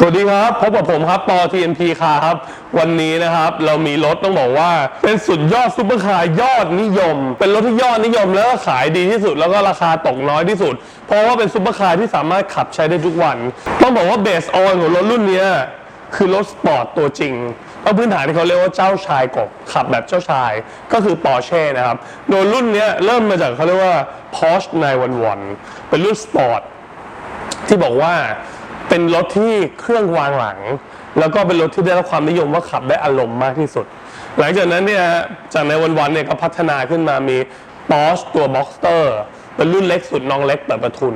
สวัสดีครับพบกับผมครับปอ TNP คาครับ วันนี้นะครับเรามีรถต้องบอกว่า เป็นสุดยอดซุปเปอร์คาร์ยอดนิยม เป็นรถที่ยอดนิยมแล้วก็ขายดีที่สุดแล้วก็ราคาตกน้อยที่สุด เพราะว่าเป็นซุปเปอร์คาร์ที่สามารถขับใช้ได้ทุกวัน ต้องบอกว่าเบสออนของรถรุ่นนี้คือรถสปอร์ตตัวจริงเพราะพื้นฐานที่เขาเรียกว่าเจ้าชายกบขับแบบเจ้าชายก็คือปอร์เช่นะครับโดยรุ่นนี้เริ่มมาจากเขาเรียกว่า Porsche 911เป็นรุ่นสปอร์ตที่บอกว่า เป็นรถที่เครื่องวางหลัง แล้วก็เป็นรถที่ได้รับความนิยมว่าขับได้อารมณ์มากที่สุด หลังจากนั้นเนี่ยจากในวันๆเนี่ยก็พัฒนาขึ้นมามี Porsche ตัว Boxster เป็นรุ่นเล็กสุดน้องเล็กเปิดประทุน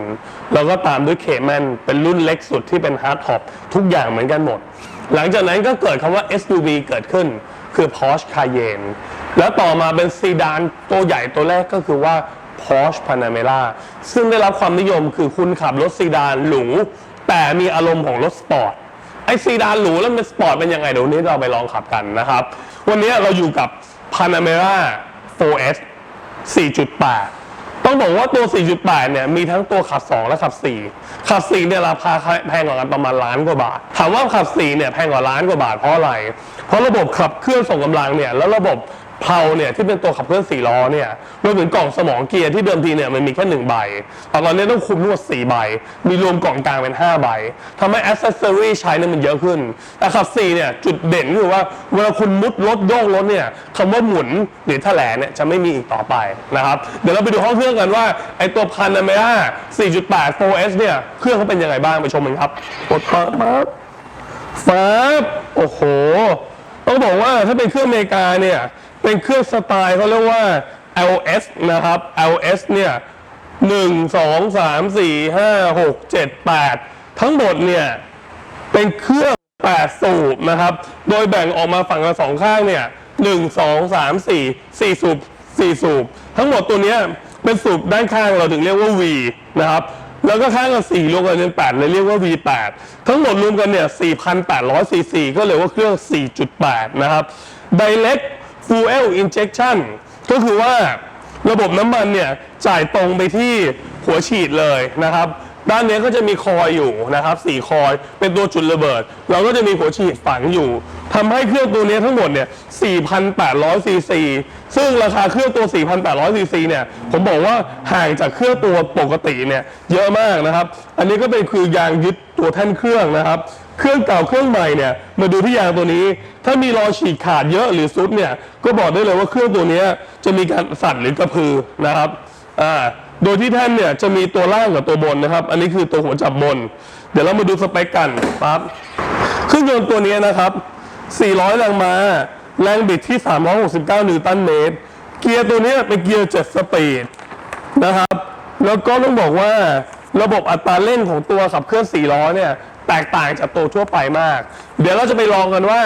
แล้วก็ตามด้วย Cayman เป็นรุ่นเล็กสุดที่เป็น Hard Top ทุกอย่างเหมือนกันหมด หลังจากนั้นก็เกิดคำว่า SUV เกิดขึ้นคือ Porsche Cayenne แล้วต่อมาเป็นซีดานตัวใหญ่ตัวแรกก็คือว่า Porsche Panamera ซึ่งได้รับความนิยมคือคุณขับรถซีดานหรู แต่มีอารมณ์ของรถสปอร์ตไอซีดานหรูแล้วเป็นสปอร์ตเป็นยังไงเดี๋ยวนนี้เราไปลองขับกันนะครับ วันนี้เราอยู่กับ Panamera 4S 4.8 ต้องบอกว่าตัว 4.8 เนี่ย มีทั้งตัวขับ 2 และขับ 4 ขับ 4 เนี่ยราคาแพงกว่ากันประมาณล้านกว่าบาท ถามว่าขับ 4 เนี่ยแพงกว่าล้านกว่าบาทเพราะอะไร เพราะระบบขับเคลื่อนส่งกำลังเนี่ย แล้วระบบ เพลาเนี่ยที่เป็นตัวขับเคลื่อน4ล้อเนี่ยรวมถึงกล่องสมองเกียร์ที่เดิมทีเนี่ยมันมีแค่หนึ่งใบแต่ตอนนี้ต้องคุมทั้งหมด4ใบ มีรวมกล่องกลางเป็น5ใบทำให้อ c เซสซอรี่ใช้เนี่ยมันเยอะขึ้น แต่ขับ4เนี่ยจุดเด่นคือว่าเวลาคุณมุดรถโยกรถเนี่ยคำว่าหมุนหรือแถลงเนี่ยจะไม่มีอีกต่อไปนะครับ เดี๋ยวเราไปดูห้องเครื่องกันว่าไอตัวพันอเมร่า4.8 4S เนี่ยเครื่องเขาเป็นยังไงบ้างไปชมกันครับกดปั๊บปั๊บฟ้าบโอ้โหต้องบอกว่าถ้าเป็นเครื่องอเมริกาเนี่ย เป็นเครื่องสไตล์เขาเรียกว่า LS นะครับ LS เนี่ยหนึ่งสองสามสี่ห้าหกเจ็ดแปดทั้งหมดเนี่ย เป็นเครื่องแปดสูบนะครับ โดยแบ่งออกมาฝั่งละสองข้างเนี่ยหนึ่งสองสามสี่สี่สูบสี่สูบ ทั้งหมดตัวเนี้ยเป็นสูบด้านข้างเราถึงเรียกว่า V นะครับ แล้วก็ข้างละสี่รวมกันเป็นแปดเลยเรียกว่า V8 ทั้งหมดรวมกันเนี่ย4,800ซีซีก็เลยว่าเครื่อง 4.8 นะครับ Direct Fuel Injection ก็คือว่าระบบน้ำมันเนี่ยจ่ายตรงไปที่หัวฉีดเลยนะครับ ด้านนี้ก็จะมีคอยอยู่นะครับสี่คอยเป็นตัวจุดระเบิด เราก็จะมีหัวฉีดฝังอยู่ทำให้เครื่องตัวนี้ทั้งหมดเนี่ย4,800ซีซีซึ่งราคาเครื่องตัว 4,800ซีซีเนี่ยผมบอกว่าห่างจากเครื่องตัวปกติเนี่ยเยอะมากนะครับ อันนี้ก็เป็นคือยางยึดตัวแท่นเครื่องนะครับ เครื่องเก่าเครื่องใหม่เนี่ยมาดูที่ยางตัวนี้ ถ้ามีรอยฉีกขาดเยอะหรือซุดเนี่ยก็บอกได้เลยว่าเครื่องตัวนี้จะมีการสั่นหรือกระพือนะครับอ่าโดยที่แท่นเนี่ยจะมีตัวล่างกับตัวบนนะครับ อันนี้คือตัวหัวจับบน เดี๋ยวเรามาดูสเปคกันปั๊บเครื่องยนต์ตัวนี้นะครับ 400 แรงม้า แรงบิดที่ 369 นิวตันเมตร เกียร์ตัวนี้เป็นเกียร์ 7 สปีดนะครับ แล้วก็ต้องบอกว่าระบบอัตราเร่งของตัวขับเคลื่อน 4 ล้อเนี่ย แตกต่างจากตัวทั่วไปมาก เดี๋ยวเราจะไปลองกันว่า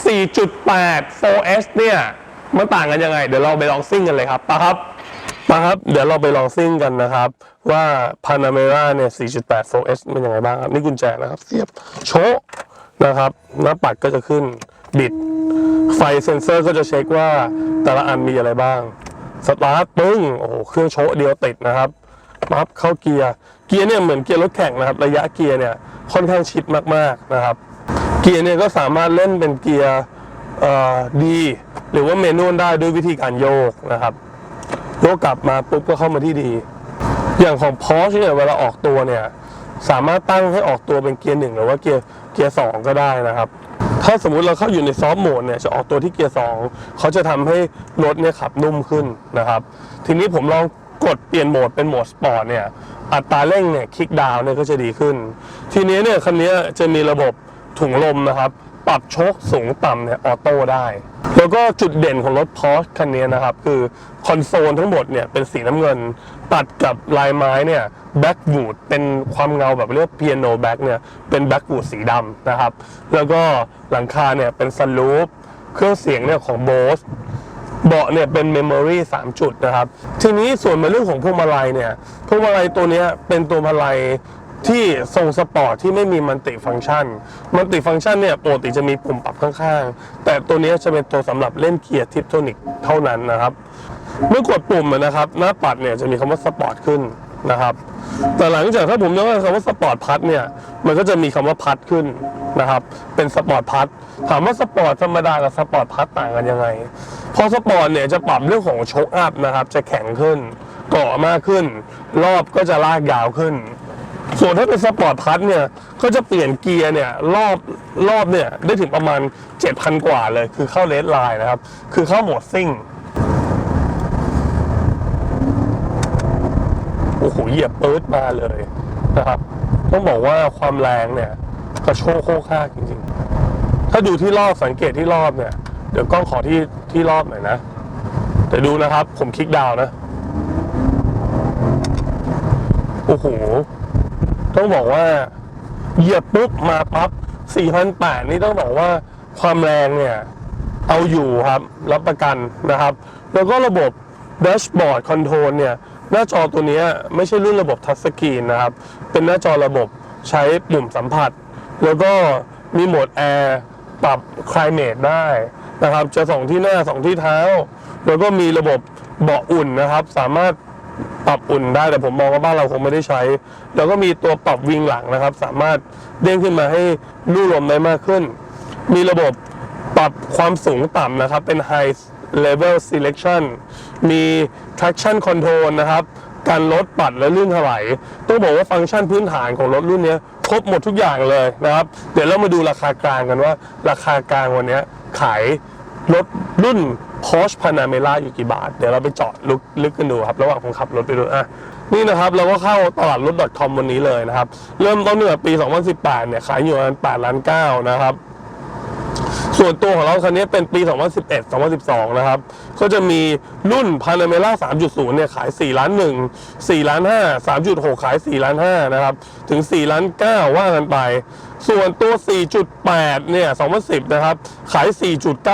4.8 4S เนี่ย มันต่างกันยังไง เดี๋ยวเราไปลองซิ่งกันเลยครับปะครับปะครับ เดี๋ยวเราไปลองซิ่งกันนะครับ ว่า Panamera เนี่ย 4.8 4S เป็นยังไงบ้างครับ นี่กุญแจนะครับ เสียบโชะนะครับหน้าปัดก็จะขึ้นบิด ไฟเซ็นเซอร์ก็จะเช็คว่าแต่ละอันมีอะไรบ้าง สตาร์ทปึ้ง โอ้โห เครื่องโชว์เดียวติดนะครับปั๊บเข้าเกียร์ เกียร์เนี่ยเหมือนเกียร์รถแข่งนะครับ ระยะเกียร์เนี่ยค่อนข้างชิดมากๆนะครับ เกียร์เนี่ยก็สามารถเล่นเป็นเกียร์ดี หรือว่าเมนูนได้ด้วยวิธีการโยกนะครับโยกกลับมาปุ๊บก็เข้ามาที่ดี อย่างของ Porsche เนี่ยเวลาออกตัวเนี่ยสามารถตั้งให้ออกตัวเป็นเกียร์หนึ่งหรือว่าเกียร์เกียร์สองก็ได้นะครับ ถ้าสมมุติเราเข้าอยู่ในซอฟต์โหมดเนี่ยจะออกตัวที่เกียร์สองเขาจะทำให้รถเนี่ยขับนุ่มขึ้นนะครับ ทีนี้ผมลอง กดเปลี่ยนโหมดเป็นโหมดสปอร์ตเนี่ยอัตราเร่งเนี่ยคลิกดาวน์เนี่ยก็จะดีขึ้น ทีนี้เนี่ยคันนี้จะมีระบบถุงลมนะครับปรับโชคสูงต่ำเนี่ยออโต้ได้ แล้วก็จุดเด่นของรถ Porsche คันนี้นะครับ คือคอนโซลทั้งหมดเนี่ยเป็นสีน้ำเงิน ตัดกับลายไม้เนี่ยแบ็กวูดเป็นความเงาแบบเรียกเปียโนแบ็กเนี่ยเป็นแบ็กวูดสีดำนะครับ แล้วก็หลังคาเนี่ยเป็นซันรูฟเครื่องเสียงเนี่ยของ Bose เบาะเนี่ยเป็นเมมโมรี3จุดนะครับ ทีนี้ส่วนมาเรื่องของพวงมาลัยเนี่ยพวงมาลัยตัวนี้เป็นตัวมาลัยที่ทรงสปอร์ตที่ไม่มีมันติฟังก์ชัน มันติฟังก์ชันเนี่ยปกติจะมีปุ่มปรับข้างๆ แต่ตัวนี้จะเป็นตัวสำหรับเล่นเกียร์ทิปโทนิกเท่านั้นนะครับ เมื่อกดปุ่มนะครับ หน้าปัดเนี่ยจะมีคำว่าสปอร์ตขึ้นนะครับ แต่หลังจากถ้าผมยกคำว่าสปอร์ตพัทเนี่ย มันก็จะมีคำว่าพัทขึ้นนะครับ เป็นสปอร์ตพัทถามว่าสปอร์ตธรรมดากับสปอร์ตพัทต่างกันยังไง พอสปอร์ตเนี่ยจะปรับเรื่องของโชคอัพนะครับ จะแข็งขึ้น เกาะมากขึ้น รอบก็จะลากยาวขึ้น ส่วนถ้าเป็นสปอร์ตพัทเนี่ย ก็จะเปลี่ยนเกียร์เนี่ยรอบรอบเนี่ยได้ถึงประมาณ 7,000 กว่าเลย คือเข้าเลสไลน์นะครับ คือเข้าโหมดซิ่ง โอ้โห เหยียบปื๊ดมาเลยนะครับ ต้องบอกว่าความแรงเนี่ยกระโชกโคกค่ากจริงๆ ถ้าดูที่รอบสังเกตที่รอบเนี่ย เดี๋ยวกล้องขอที่ที่รอบหน่อยนะเดี๋ยวดูนะครับ ผมคลิกดาวนะ โอ้โห ต้องบอกว่า เหยียบปุ๊บมาปั๊บ4,800นี่ต้องบอกว่าความแรงเนี่ย เอาอยู่ครับ รับประกันนะครับ แล้วก็ระบบแดชบอร์ดคอนโทรลเนี่ย หน้าจอตัวนี้ไม่ใช่รุ่นระบบทัชสกรีนนะครับ เป็นหน้าจอระบบใช้ปุ่มสัมผัส แล้วก็มีโหมดแอร์ปรับคลายเมทได้ นะครับ จะส่องที่หน้าส่องที่เท้า แล้วก็มีระบบเบาะอุ่นนะครับ สามารถปรับอุ่นได้แต่ผมมองว่าบ้านเราคงไม่ได้ใช้ แล้วก็มีตัวปรับวิงหลังนะครับ สามารถเด้งขึ้นมาให้ลู่ลมได้มากขึ้น มีระบบปรับความสูงต่ำนะครับ เป็น high level selection มี traction control นะครับ การลดปัดและลื่นถลายต้องบอกว่าฟังก์ชันพื้นฐานของรถรุ่นนี้ครบหมดทุกอย่างเลยนะครับ เดี๋ยวเรามาดูราคากลางกันว่า ราคากลางวันเนี้ย ขายรถรุ่น Porsche Panamera อยู่กี่บาท เดี๋ยวเราไปเจาะลึกลึกกันดูครับ ระหว่างผมขับรถไปดูอะนี่นะครับเราก็เข้าตลาดรถ .com วันนี้เลยนะครับ เริ่มต้นตั้งแต่ปี 2018 เนี่ย ขายอยู่ประมาณ8ล้าน9นะครับ ส่วนตัวของเราคันนี้เป็นปี 2011 2012 นะครับ ก็จะมีรุ่น Panamera 3.0 เนี่ยขาย 4 ล้าน 1 4 ล้าน 5 3.6 ขาย 4 ล้าน 5 นะครับ ถึง 4 ล้าน 9 ว่ากันไป ส่วนตัว 4.8 เนี่ย 2010 นะครับ ขาย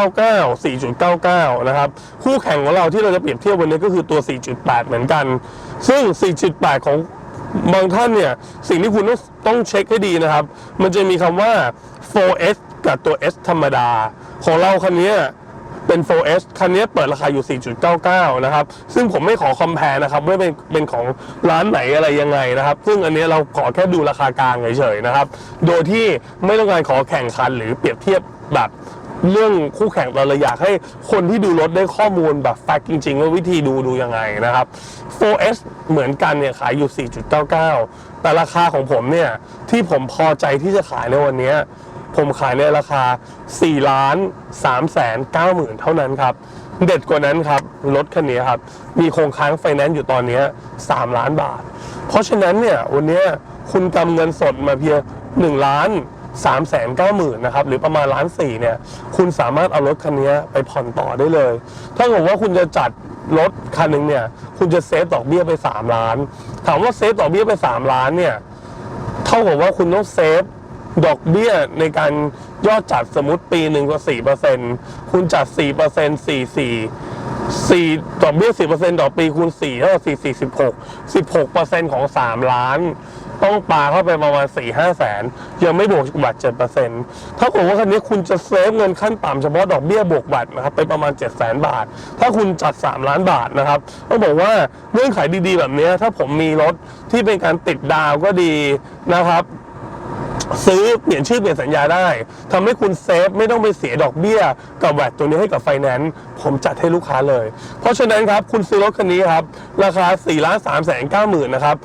4.99 4.99 นะครับ คู่แข่งของเราที่เราจะเปรียบเทียบวันนี้ก็คือตัว 4.8 เหมือนกัน ซึ่ง 4.8 ของบางท่านเนี่ย สิ่งที่คุณต้องต้องเช็คให้ดีนะครับ มันจะมีคำว่า 4S กับตัว S ธรรมดา ของเราคันนี้เป็น 4S คันนี้เปิดราคาอยู่ 4.99 นะครับ ซึ่งผมไม่ขอคอม p พ r e นะครับว่าเป็นเป็นของร้านไหนอะไรยังไงนะครับ ซึ่งอันนี้เราขอแค่ดูราคากลางเฉยๆนะครับ โดยที่ไม่ต้องการขอแข่งขันหรือเปรียบเทียบแบบเรื่องคู่แข่งเราเลยอยากให้คนที่ดูรถได้ข้อมูลแบบแฟกต์จริง ๆ ว่าวิธีดูดูยังไงนะครับ 4S เหมือนกันเนี่ยขายอยู่ 4.99 แต่ราคาของผมเนี่ยที่ผมพอใจที่จะขายในวันนี้ ผมขายในราคา4ล้าน3แสน9หมื่นเท่านั้นครับ เด็ดกว่านั้นครับ รถคันนี้ครับ มีโครงค้างไฟแนนซ์อยู่ตอนนี้ 3 ล้านบาท เพราะฉะนั้นเนี่ยวันนี้คุณกำเงินสดมาเพียง1ล้าน3แสน9 0 0 0 0นะครับหรือประมาณล้านสี่เนี่ยคุณสามารถเอารถคันนี้ไปผ่อนต่อได้เลย ถ้าเกิดว่าคุณจะจัดรถคันหนึ่งเนี่ยคุณจะเซฟดอกเบี้ยไป 3 ล้าน ถามว่าเซฟดอกเบี้ยไป 3 ล้านเนี่ยเท่ากับว่าคุณต้องเซฟ ดอกเบี้ยในการยอดจัดสมมติปีหนึ่งก็สี่เปอร์เซ็นคุณจัดสี่เปอร์เซ็นสี่สี่สี่ดอกเบี้ยสี่เปอร์เซ็นต่อปีคูณสี่เท่ากับสี่สี่สิบหกสิบหกเปอร์เซ็นของสามล้าน ต้องปาเข้าไปประมาณสี่ห้าแสน ยังไม่บวกบัตรเจ็ดเปอร์เซ็นต์ถ้าเกิดว่าคันนี้คุณจะเซฟเงินขั้นต่ำเฉพาะดอกเบี้ยบวกบัตรนะครับไปประมาณ7จ็ดแสนบาท ถ้าคุณจัด3ล้านบาทนะครับต้องบอกว่าเงื่อนไขดีๆแบบนี้ถ้าผมมีรถที่เป็นการติดดาวก็ดีนะครับ ซื้อเปลี่ยนชื่อเปลี่ยนสัญญาได้ทำให้คุณเซฟไม่ต้องไปเสียดอกเบี้ย กับแวดตัวนี้ให้กับไฟแนนซ์ผมจัดให้ลูกค้าเลย เพราะฉะนั้นครับคุณซื้อรถคันนี้ครับ ราคา4ล้าน3แสนเก้าหมื่นนะครับ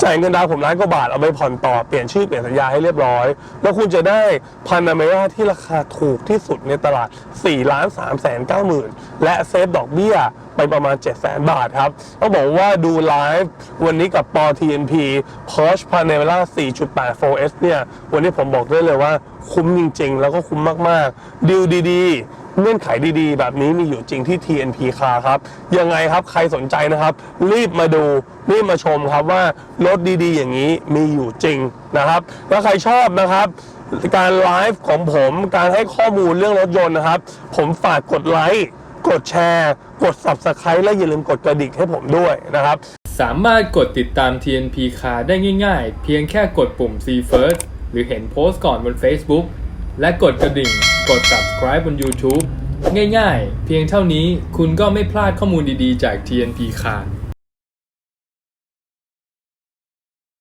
จ่ายเงินดาวผมล้านกว่าบาทเอาไปผ่อนต่อเปลี่ยนชื่อเปลี่ยนสัญญาให้เรียบร้อย แล้วคุณจะได้พันอเมร่าที่ราคาถูกที่สุดในตลาด4ล้าน3แสน9หมื่นและเซฟดอกเบี้ยไปประมาณ 7 0 0 0 0บาทครับต้องบอกว่าดูไลฟ์วันนี้กับปอ TNP Porsche Panamera 4.8 4S เนี่ย วันนี้ผมบอกได้เลยว่าคุ้มจริงๆ แล้วก็คุ้มมากๆดีลดีๆ เงื่อนไขดีๆ แบบนี้มีอยู่จริงที่ TNP Car ครับ ยังไงครับใครสนใจนะครับ รีบมาดู รีบมาชมครับว่ารถดีๆ อย่างนี้มีอยู่จริงนะครับ แล้วใครชอบนะครับ การไลฟ์ของผมการให้ข้อมูลเรื่องรถยนต์นะครับ ผมฝากกดไลค์กดแชร์ กด Subscribe และอย่าลืมกดกระดิ่งให้ผมด้วยนะครับ สามารถกดติดตาม TNP Car ได้ง่ายๆ เพียงแค่กดปุ่ม See First หรือเห็นโพสต์ก่อนบน Facebook และกดกระดิ่ง กด subscribe บน YouTube ง่ายๆ เพียงเท่านี้คุณก็ไม่พลาดข้อมูลดีๆ จาก TNP Car